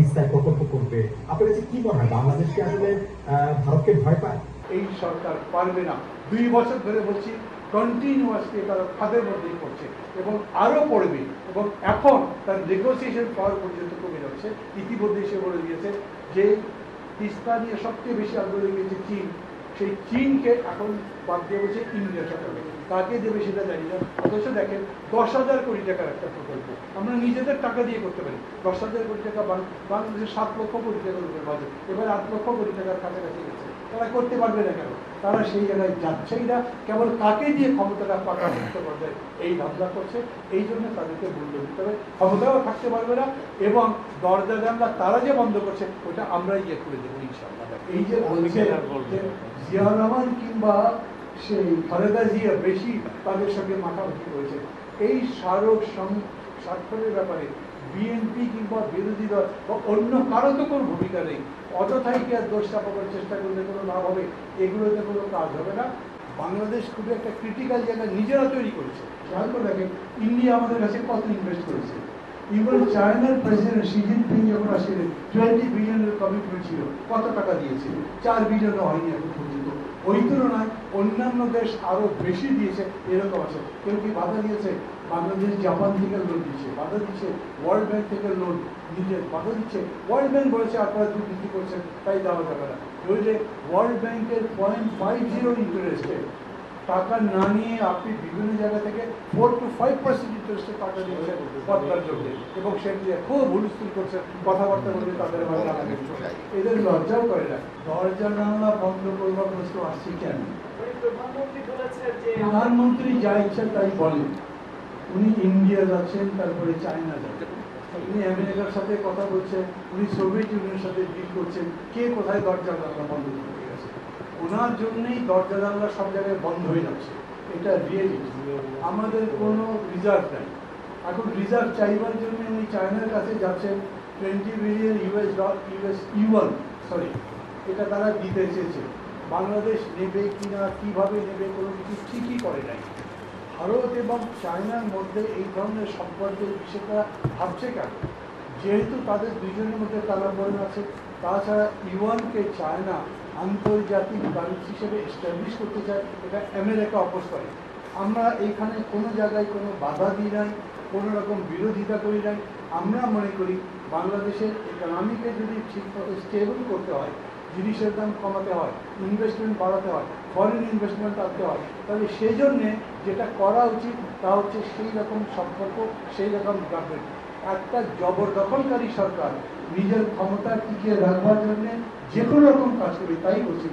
তিস্তায় প্রকল্প করবে। আপনার কাছে কি মনে হয় আসলে ভারতকে ভয় পায়? এই সরকার পারবে না। দুই বছর ধরে বলছি কন্টিনিউয়াসলি তারা মধ্যেই পড়ছে। এবং আরও পড়বে। এবং এখন তার নেগোসিয়েশন পাওয়ার পর্যন্ত কমে যাচ্ছে। ইতিমধ্যে সে বলে দিয়েছে যে, তিস্তা নিয়ে সবচেয়ে বেশি আন্দোলন গিয়েছে চীন। সেই চীনকে এখন বাদ দিয়ে বলছে ইন্ডিয়া সরকারকে কাকে দেবে সেটা জানি না। অথচ দেখেন, দশ হাজার কোটি টাকার একটা প্রকল্প। আমরা নিজেদের টাকা দিয়ে করতে পারি। দশ হাজার কোটি টাকা বাংলাদেশের সাত লক্ষ কোটি টাকার উপরে বাজেট। এবার আট লক্ষ কোটি টাকার কাছাকাছি গেছে তারা করতে পারবে না কেন? তারা সেই জায়গায় যাচ্ছেই না। কেবল কাকে দিয়ে ক্ষমতাটা পাকা মুক্ত করবে এই ধান্দা করছে। এই জন্য তাদেরকে মূল্য দিতে হবে ক্ষমতাও থাকতে পারবে না এবং দরজা জানলা তারা যে বন্ধ করছে ওটা আমরাই ইয়ে করে দেবো ইনশাল্লাহ এই যে বলছে যে জিয়া রহমান কিংবা সেই খালেদা জিয়া বেশি তাদের সঙ্গে মাথা মাখামাখি করেছে। এই স্মারক সং- স্বাক্ষরের ব্যাপারে বিএনপি কিংবা বিরোধী দল বা অন্য কারও তো কোনো ভূমিকা নেই। অযথাই কি আর দোষ চাপাবার চেষ্টা করলে কোনো লাভ হবে? এগুলোতে কোনো কাজ হবে না। বাংলাদেশ খুবই একটা ক্রিটিক্যাল জায়গা নিজেরা তৈরি করেছে। খেয়াল করে দেখেন ইন্ডিয়া আমাদের কাছে কত ইনভেস্ট করেছে। ইভেন চায়নার প্রেসিডেন্ট শি জিনপিং যখন আসছিলেন টোয়েন্টি বিলিয়নের কমিটমেন্ট ছিল। কত টাকা দিয়েছে চার বিলিয়নও হয়নি এখন পর্যন্ত। ওই তুলনায় অন্যান্য দেশ আরও বেশি দিয়েছে, এরকম আছে। কেউ কি বাধা দিয়েছে? বাংলাদেশ, জাপান থেকে লোন দিচ্ছে বাধা দিচ্ছে ওয়ার্ল্ড ব্যাংক থেকে লোন দিতে বাধা দিচ্ছে। ওয়ার্ল্ড ব্যাংক বলেছে, আপনারা দুর্নীতি করছেন, তাই দেওয়া যাবে না। বলছে ওয়ার্ল্ড ব্যাংকের পয়েন্ট ফাইভ জিরো ইন্টারেস্টে টাকা না নিয়ে আপনি বিভিন্ন জায়গা থেকে ফোর টু ফাইভ পার্সেন্ট ইন্টারেস্টে টাকা দিয়েছেন পদ্মার জন্য এবং সেগুলি খুব হুলস্থুল করছে কথাবার্তা বলবে তাদের এদের লজ্জাও করে না। দরজা জানলা বন্ধ করবার প্রশ্ন আসছে কেন? প্রধানমন্ত্রী যে ইচ্ছা তাই বলেন উনি ইন্ডিয়া যাচ্ছেন, তারপরে চায়না যাচ্ছেন। উনি আমেরিকার সাথে কথা বলছেন, উনি সোভিয়েত ইউনিয়নের সাথে ডিল করছেন। কে কোথায় দরজা জানলা বন্ধ করে গেছে? ওনার জন্যই দরজা জানলা সব জায়গায় বন্ধ হয়ে যাচ্ছে। এটা রিয়েলিটি আমাদের কোনো রিজার্ভ নাই। এখন রিজার্ভ চাইবার জন্য উনি চায়নার কাছে যাচ্ছেন। Twenty billion US US yuan sorry এটা তারা দিতে চেয়েছে। বাংলাদেশ নেবে কিনা, কীভাবে নেবে, কোনো কিছু ঠিকই করে নাই। ভারত এবং চায়নার মধ্যে এই ধরনের সম্পর্কের বিষয়টা ভাবছে কেন? যেহেতু তাদের দুজনের মধ্যে তালাবরণ আছে, তাছাড়া ইউয়ানকে চায়না আন্তর্জাতিক বাণিজ্য হিসেবে এস্টাবলিশ করতে চায়, এটা আমেরিকা করে। আমরা এইখানে কোনো জায়গায় কোনো বাধা দিই নাই, কোনো রকম বিরোধিতা করি নাই। আমরা মনে করি বাংলাদেশের ইকোনমিকে যদি ঠিকমতো স্টেবল করতে হয় জিনিসের দাম কমাতে হয় ইনভেস্টমেন্ট বাড়াতে হয় ফরেন ইনভেস্টমেন্ট আনতে হয়। তাহলে সেই জন্যে যেটা করা উচিত তা হচ্ছে সেই রকম সম্পর্ক, সেই রকম গভর্নমেন্ট একটা জবরদখলকারী সরকার নিজের ক্ষমতা টিকিয়ে রাখবার জন্যে যে কোনো রকম কাজ করি তাই বলছি